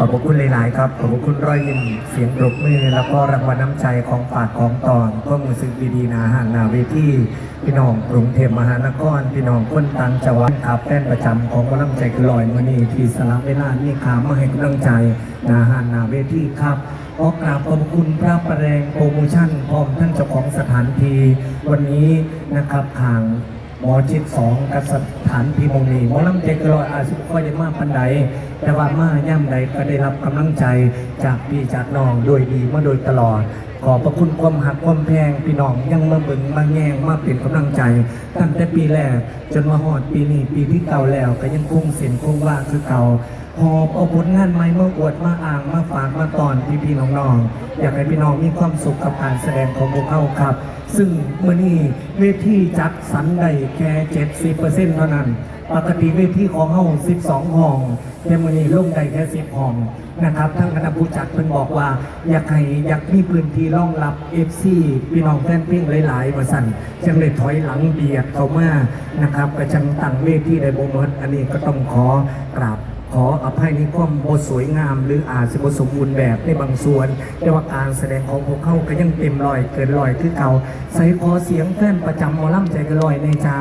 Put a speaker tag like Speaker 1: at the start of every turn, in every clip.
Speaker 1: ขอบคุณหลาย ๆ ครับ ขอบคุณรอยยิ้มเสียงปรบมือ แล้วก็รางวัลน้ำใจของฝากของตอนก็มือสึกดีๆนาหารนาเวทีพี่น้องกรุงเทพมหานคร พี่น้องคนต่างจังหวัดครับแฟนประจำของกำลังใจคือลอยมือนีที่สลับเวลานี่ขามาให้กำลังใจนาหารนาเวทีครับขอกราบขอบคุณพระประแรงโปรโมชั่นพร้อมท่านเจ้าของสถานที่วันนี้นะครับทาง หมอชิดสองกับสถานที่มงนีหมอลำเจกระลอยอาจจะค่อยได้มากปันใดแต่ว่ามาย่ำใดก็ได้รับกำลังใจจากพี่จากน้องโดยดีมาโดยตลอด ขอบพระคุณความหักความแพงพี่น้องยังมาเบึงมาแง่งมาเป็นกำลังใจ ตั้งแต่ปีแรกจนมาหอดปีนี้ปีที่เก่าแล้วก็ยังคงเสียนคงว่าคือเก่า หอบเอาผลงานใหม่มาอวดมาอ่างมาฝากมาตอนพี่พี่ๆน้องๆอยากให้พี่น้องมีความสุขกับการแสดงของพวกเขาครับ ซึ่งเมื่อนี้เวทีจัดสรรได้แค่70%เปอร์เซ็นต์เท่านั้น ปกติเวทีของเฮา12ห้องแต่มื่อนี้ลงได้แค่10ห้องนะครับทั้งคณะผู้จัดเพิ่นบอกว่า อยากให้อยากมีพื้นที่รองรับ FC พี่น้องแฟนเพลงหลายๆว่าสั่นจังเลยถอยหลังเบียดเข้ามานะครับก็จังตั้งเวทีได้บ่หมดอันนี้ก็ต้องขอกราบ ขออภัยในความโบสวยงาม หรืออาจจะบสมบูรณ์แบบในบางส่วน แต่ว่าการแสดงของพวกเขาก็ยังเต็มรอยเกินรอยคือเก่าใส่ขอเสียงแฟนประจำหมอลำใจเกันรอยในจ้า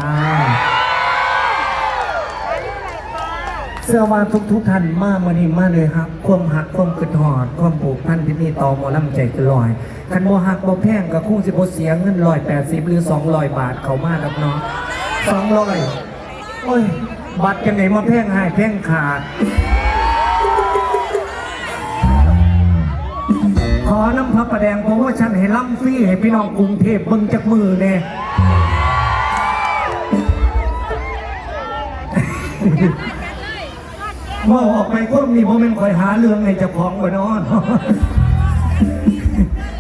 Speaker 1: เสื้อว่าทุกทุกท่านมามานี่มาเลยครับ ความหักความกึดหอด ความผูกพันที่มีต่อมอลำใจกันรอยคันบ่หักบ่แพงก็คงสิบเสียงเงินร้อยแปดสิบหรือสองร้อยบาทเขามาดับเนาะสองร้อยโอ้ย บัตรจังไหนมาแพ่งหายแพงขาด ขอน้ำพระประแดงเพราะว่าฉันให้ล่ำฟรีให้พี่น้องกรุงเทพเบิ่งจากมือเนี่ยเมื่อออกไปคนนี้ผมเป็นคอยหาเรื่องในเจ้าของบ่นอน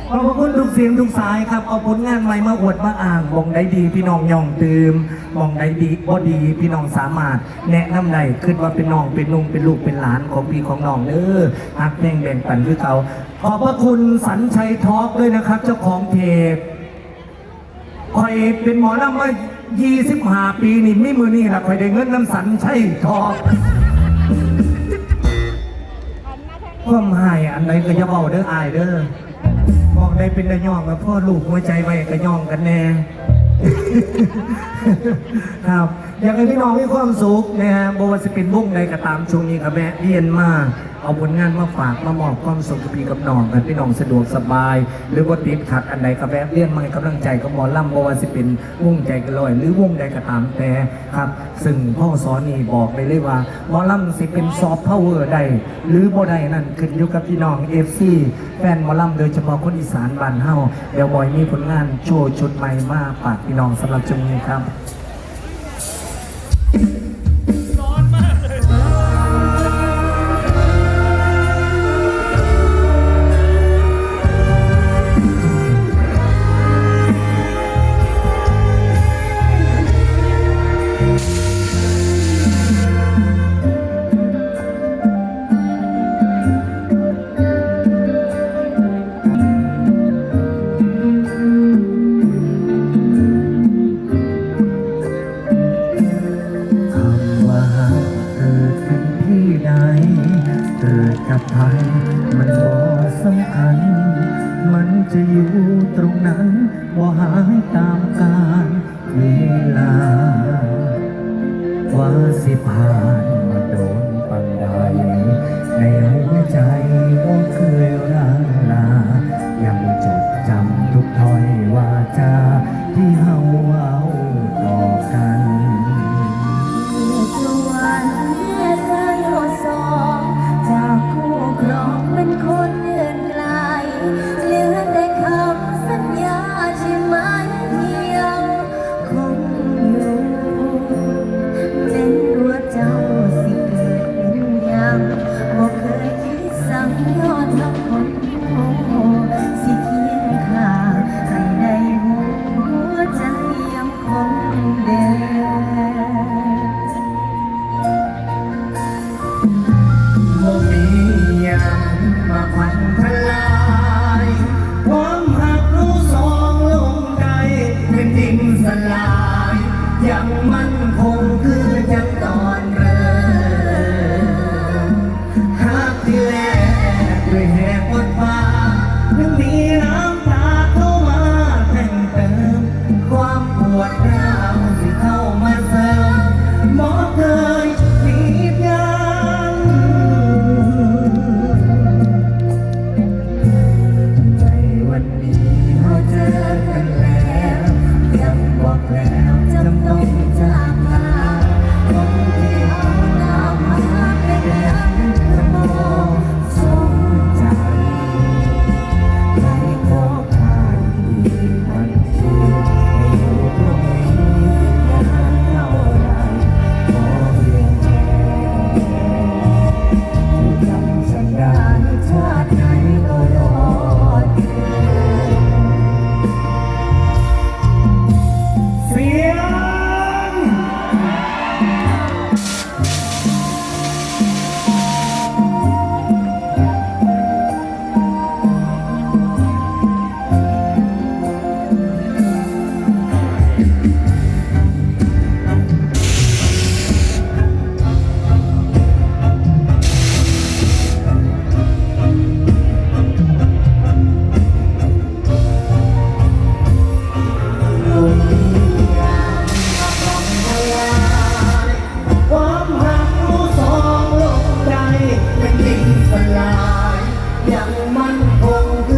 Speaker 1: ขอบพระคุณทุกเสียงทุกสายครับเอาผลงานใหม่มาอวดมาอ่างมองได้ดีพี่น้องย่องตืมมองได้ดีบ่ดีพี่น้องสามารถ แนะนำได้ขึ้นว่าเป็นน้องเป็นลุงเป็นลูกเป็นหลานของพี่ของน้องเด้อฮักแม่งแบ่งปันคือเขาขอบพระคุณสัญชัยทอล์กด้วยนะครับ เจ้าของเพจคอยเป็นหมอลำมา25 ปีนี่ไม่มือนี่ละคอยได้เงินน้ำสันใช่ทอความหายอันไหนก็จะเบาเด้ออายเด้อ บอกได้เป็นกระยองกับพ่อลูกหัวใจไว้กระยองกันแน่ ครับอยากให้พี่น้องมีความสุขนะฮะโบว่าจะเป็นวงใดก็ตามช่วงนี้กับแม่เรียนมา เอาผลงานมาฝากมามอบความสุขกับพี่กับน้องกันพี่น้องสะดวกสบาย หรือว่าติดขัดอันใดกับแม่เรียนมาให้กำลังใจกับหมอลำบ่ว่าจะเป็นวงใจกันลอย หรือวงใดก็ตามแต่ครับ ซึ่งพ่อสอนนี่บอกไปเลยว่าหมอลำสิเป็นซอฟต์พาวเวอร์ใดหรือบ่ใดนั่นขึ้นอยู่กับพี่น้องเอฟซีแฟนหมอลำโดยเฉพาะคนอีสานบ้านเฮาเดี๋ยวบอยมีผลงานโชว์ชุดใหม่มาฝากพี่น้องสำหรับช่วงนี้ครับค มันบ่สำคัญ มันจะอยู่ตรงนั้นบ่หายตามกาลเวลา ว่าสิผ่านมาโดนปันใดในหัวใจ ยังมั่น
Speaker 2: คง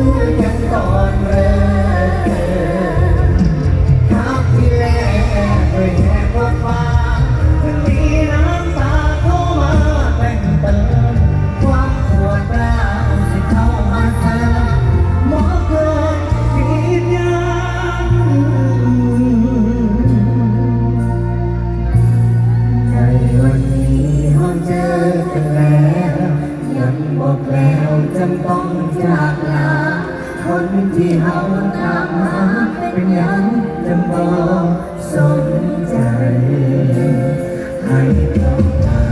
Speaker 2: จากลา คน
Speaker 1: ที่เฮาตามหาเป็นยังจะบอกสนใจ ให้ต้อง